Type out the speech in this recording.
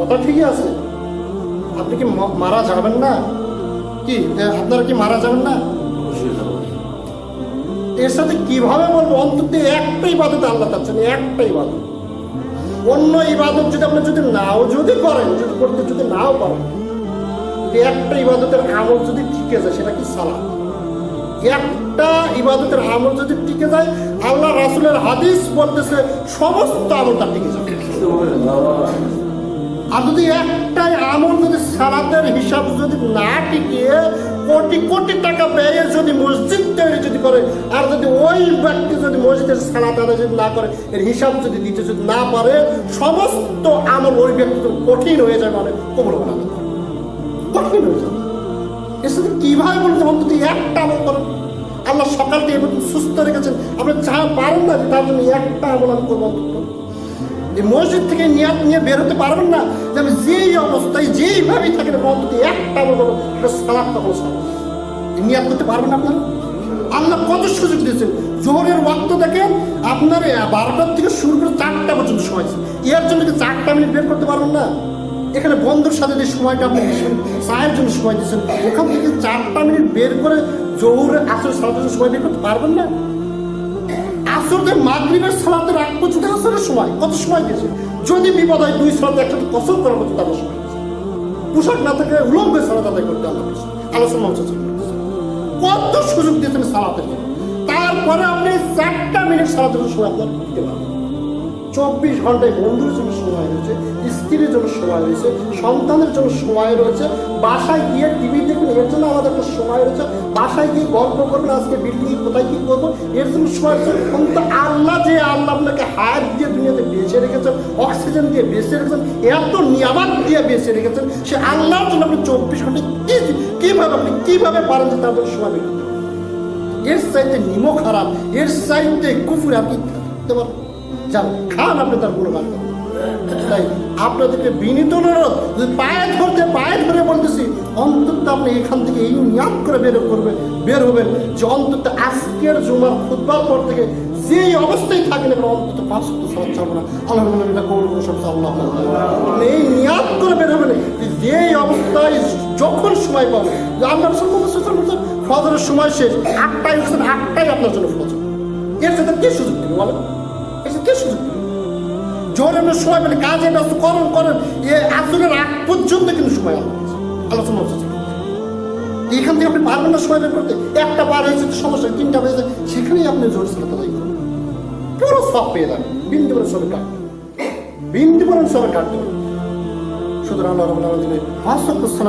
কথা ঠিকই আছে। আপনি কি মারা যাবেন না? কি আপনারা কি মারা যাবেন না? এর সাথে কীভাবে বলব? অন্তত একটা ইবাদত আল্লাহ চাচ্ছেন একটা ইবাদত অন্য ইবাদত যদি আপনি যদি নাও যদি করেন, যদি করতে যদি নাও পারেন, যদি একটা ইবাদতের আমল যদি টিকে যায়, সেটা কি সালাত? একটা ইবাদতের আমল যদি টিকে যায়, আল্লাহ রাসুলের হাদিস বলতেছে, সমস্ত আমল তার টিকে যাবে। আর যদি একটাই আমল যদি সালাতের হিসাব যদি না টিকিয়ে কোটি কোটি টাকা ব্যয়ে যদি মসজিদ তৈরি যদি করে, আর যদি ওই ব্যক্তি যদি মসজিদের সালাত যদি না করে, এর হিসাব যদি দিতে যদি না পারে, সমস্ত আমল ওই ব্যক্তি কঠিন হয়ে যায় মানে করা। কঠিন হয়ে যায় এর সাথে কীভাবে বলতে অন্তত একটা আমল করেন আল্লাহ সকাল এবার সুস্থ রেখেছেন। আপনি যা পারেন না, তার জন্য একটা আমল আমি করব। মসজিদ থেকে নিয়ে পারবেন না, যে আমি যেই অবস্থায়, যেইভাবেই থাকি না একটা তখন নিয়াত করতে পারবেন না আল্লাহ কত সুযোগ দিয়েছেন। জোহরের ওয়াক্ত দেখেন আপনার বারোটার থেকে শুরু করে চারটা পর্যন্ত সময় আছে। এর জন্য কি চারটা মিনিট বের করতে পারবেন না? এখানে বন্ধুর সাথে যে সময়টা আপনি দিচ্ছেন, চায়ের জন্য সময় দিচ্ছেন, ওখান থেকে চারটা মিনিট বের করে জোহরের আসর, সালাতের সময় বের করতে পারবেন না? আসরদের মাগরিবের সালাতের আগ পর্যন্ত আসরের সময়, কত সময় গেছে? যদি বিপদ হয় দুই সালাতে একসাথে কসর করা মতো তাদের সময় পোশাক না থাকলে উলম্বে সালাত আদায় করতে আল্লাহ আলোচনা কত সুযোগ দিয়েছেন সালাতের তারপরে আপনি চারটা মিনিট সালাতের সময় দিতে পারবেন। চব্বিশ ঘন্টায় বন্ধুর জন্য সময় রয়েছে, স্ত্রীর জন্য সময় রয়েছে, সন্তানের জন্য সময় রয়েছে, বাসায় গিয়ে টিভি দেখবেন এর জন্য আমাদের একটা সময় রয়েছে, বাসায় গিয়ে গল্প করবেন আজকে বিল্ডিং কোথায় কি করব, এর জন্য সময় রয়েছে কিন্তু আল্লাহ যে আল্লাহ আপনাকে হায়াত দিয়ে দুনিয়াতে বেঁচে রেখেছেন অক্সিজেন দিয়ে বেঁচে রেখেছেন, এত নিয়ামত দিয়ে বেঁচে রেখেছেন, সে আল্লাহর জন্য আপনি চব্বিশ ঘন্টায় কি, কীভাবে আপনি কীভাবে পারেন যে তার জন্য সময় বের? এর চাইতে নিমো খারাপ এর চাইতে কুফুর আপনি থাকতে পারেন যান খান আপনি তার গুণগান করেন। তাই আপনাদেরকে বিনীত অনুরোধ পায়ে ধরতে, পায়ে ধরে বলতেছি, অন্তত আপনি এখান থেকে এই নিয়াদ করে বের করবেন, বের হবেন যে অন্তত আজকের জুমার খুদবার পর থেকে যেই অবস্থায় থাকেন, এবার অন্তত পাঁচ সপ্তাহ সালাদ চাবো না। এটা কবুল করে সব আল্লাহ এই নিয়াদ করে বের হবেন যেই অবস্থায় যখন সময় পাবে আপনার সম্ভব ফজরের সময় শেষ, আটটায় উঠছেন আটটাই আপনার জন্য ফজর। এর সাথে কে সুযোগ দেবে বলেন? এর সাথে কে সুযোগ আমরা সময় পেলে কাজে ব্যস্ত করেন করেন এ আসরের আগ পর্যন্ত কিন্তু সময় আলোচনা হচ্ছে এখান থেকে আপনি পারবেন না সময় বের করতে। একটা বার হয়েছে তো সমস্যা তিনটা হয়েছে, সেখানেই আপনি জোর সাথে তাদের পুরো সব পেয়ে যাবেন। বিন্দু করে সবে কাটবে। বিন্দু করে সবে কাটতে সুতরাং আল্লাহ পাঁচ সপ্তাহ